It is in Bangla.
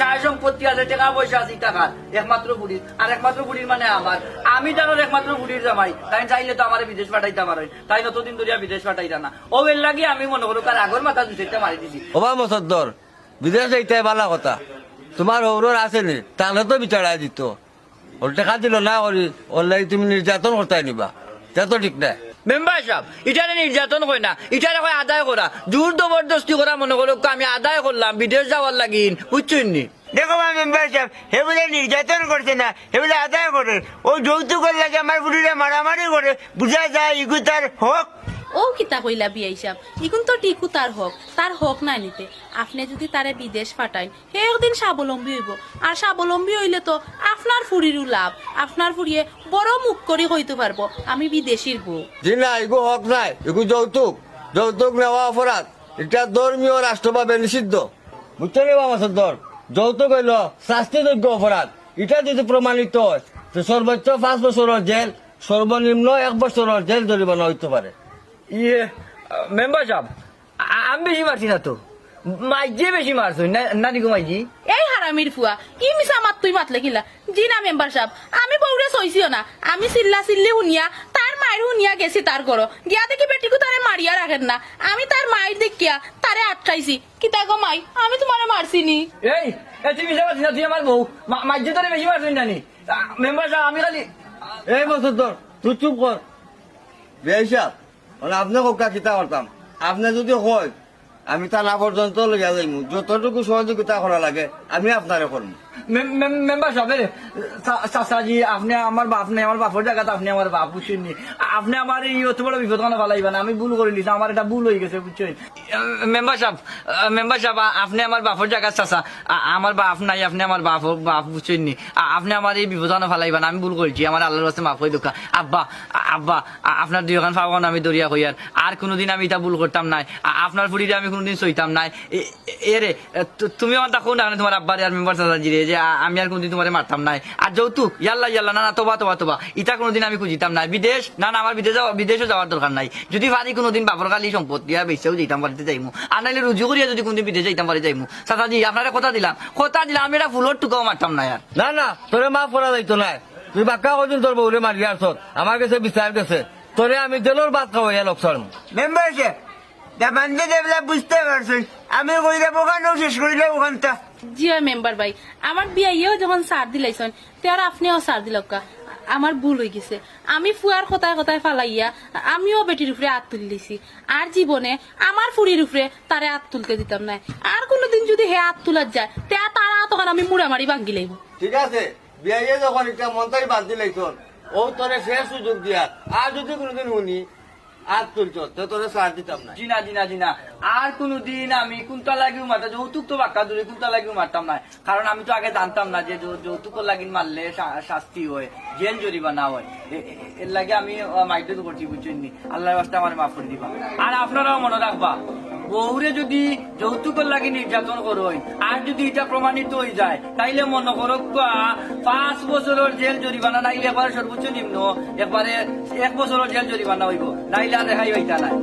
সারা সম্পত্তি আছে টাকা পয়সা আছে টাকার একমাত্র বুড়ির আর একমাত্র বুড়ির মানে আমার আমি তার একমাত্র বুড়ির জামাই। তাই চাইলে তো আমার বিদেশ পাঠাইতে পারে তাই নতদিন ধরিয়া বিদেশ পাঠাইতা না। ও এর লাগি আমি মনে করো তার আগর মাথা দুইটা মারি দিছি। ওবা মসদ্দর বিদেশ এইটাই ভালো কথা। তোমার হৌরর আছে নি তাহলে তো বিচারাই দিত। ওর টাকা দিল না করি ওর লাগি তুমি নির্যাতন করতে নিবা। তা তো ঠিক নাই। মেম্বার সাহেব ইটারে নির্যাতন হয় না? ইটারে কয় আদায় করা? জোর জবরদস্তি করা মনে করো আমি আদায় করলাম, বিদেশ যাওয়ার লাগিন বুঝছেন নি? দেখো মেম্বার সাহেব সেগুলো নির্যাতন করছে না হেবুলে আদায় করে। ও যৌতুকের লাগে আমার বুড়িরা মারামারি করে। বুঝা যায় ইগু তার হক। ও কিতা কইলা বিয়া হিসাব? ইগুন তো টিকু তার হক তার হক না নিতে। আপনি যদি তারে বিদেশ পাঠাইন হে একদিন স্বাবলম্বী হইব। আর স্বাবলম্বী হইলে তো আপনার ফুরিরও লাভ। আপনার ফুরিয়ে বড় মুখ করে কইতে পারব। আমি বিদেশির বউ। জি না এগু হক নাই এগু যৌতুক। যৌতুক নেওয়া অপরাধ। এটা ধর্মীয় রাষ্ট্রভাবে নিষিদ্ধ বুঝতে নেবা মসদ্দর যৌতুক হইল শাস্তিযোগ্য অপরাধ। এটা যদি প্রমাণিত হয় সর্বোচ্চ পাঁচ বছরের জেল, সর্বনিম্ন এক বছরের জেল জরিমানা হইতে পারে। ইয়ে মেম্বার সাহেব আমি বেশি মারছি না তো। মাইজে বেশি মারছো না দিগো মাইজি? এই হারামির ফুয়া ই মিছা মাত তুই মাতলে কিলা জি না মেম্বার সাহেব আমি বউরে সইছিও না। আমি চিল্লা চিল্লি শুনিয়া তার মায়ের শুনিয়া গেছি তার ঘর গিয়া দেখি বেটিকু তারে মারিয়া রাখেন না। আমি তার মায়ের দেখিয়া তারে আটকাইছি কিতা গো মাই আমি তোমারে মারছি নি? এই এ তুই মিশে মারছিস না তুই আমার বউ। মা- মাইজে তোরে বেশি মারছিস না নি মেম্বার সাহেব আমি খালি এই মসদ্দর তুই চুপ কর বেহিসাব মানে আপনি কোকা কিতা করতাম। আপনি যদি হয় আমি তা না পর্যন্ত লইয়া যতটুকু সহযোগিতা করা লাগে, আমি আপনারে করব আপনি আমার এই বিপদ আমি ভুল জায়গা, চাচা আমার বাপ নাই, আপনি আমার বাপ বাপ বুঝছেন আপনি আমার এই বিপদ ফেলাইবেন, আমি ভুল করেছি, আমার আল্লাহর কাছে মাফ করে দোকা আব্বা আব্বা আপনার দুই ওখান ফাওয়ান আমি দরিয়া হইয়ার আর। কোনোদিন আমি এটা ভুল করতাম নাই। আপনার ফুড়িতে আমি সইতাম নাই। এ- তু- তুমি আমার তখন না তোমার আব্বার আর মেম্বার চাচাজি রে যে আমি আর কোনোদিন তোমার মারতাম নাই। আর যৌতুক ইয়াল্লা ইয়াল্লা না না তোবা তোবা তোবা ইটা কোনোদিন আমি খুঁজিতাম নাই। বিদেশ না না আমার বিদেশ যাওয়া বিদেশে যাওয়ার দরকার নাই। যদি পারি কোনোদিন বাপর কালি সম্পদ দিয়া যেতাম বাড়িতে যাইমু। আর নাইলে রুজু করিয়া যদি কোনদিন বিদেশ যাইতাম বাড়ি যাইমু। চাচাজি আপনারা কথা দিলাম। কথা দিলাম আমি এটা ফুলর টুকাও মারতাম না আর। না না তোরে মাফ করা যাইতো না তুই বাক্কা কদিন তোর বউরে মারি আসত আমার কাছে বিচার গেছে। তোরে আমি জেলোর বাদ খাওয়াইয়া লোকসান মেম্বার দেবান্তে দেবলা বুঝতে পারছেন। আমি কই দেবো ওখানেও শেষ করিলে ওখানটা। জি মেম্বার ভাই আমার বিয়াইও যখন সার দিলাইছেন তেয়ার আপনিও সার দিলকা আমার ভুল হয়ে গেছে। আমি ফুয়ার কথায় কথায় ফালাইয়া আমিও বেটির উপরে হাত তুলে দিছি আর জীবনে আমার ফুরির উপরে তারে হাত তুলতে দিতাম না আর কোনোদিন যদি হে হাত তুলার যায় তে তারা তখন আমি মুড়ামারি ভাঙ্গি লাইব। ঠিক আছে বিয়ে যখন একটা মন্ত্রী বাদ দিলাইছন ও তোরে ফের সুযোগ দিয়া আর যদি কোনোদিন শুনি আর জিনা জিনা জিনা। কোনোদিন আমি কোনটা লাগিও মারতাম যৌতুক তো বাক্কা দূরে কোনটা লাগিও মারতাম না। কারণ আমি তো আগে জানতাম না যে যৌতুক লাগিন মারলে শাস্তি হয়, জেল জরিমানা হয়। এর লাগে আমি মাইতে তো করছি বুঝছেন আল্লাহর বাস্তে আমার মাফ করে দিবা। আর আপনারাও মনে রাখবা বউরে যদি যৌতুক লাগি নির্যাতন করই আর যদি এটা প্রমাণিত হয়ে যায়, তাইলে মনে করক পাঁচ বছরের জেল জরিমানা, নাইলে একবারে সর্বোচ্চ নিম্ন, একবারে এক বছরের জেল জরিমানা হইব, নাইলে আর রেহাই হইতা নাই।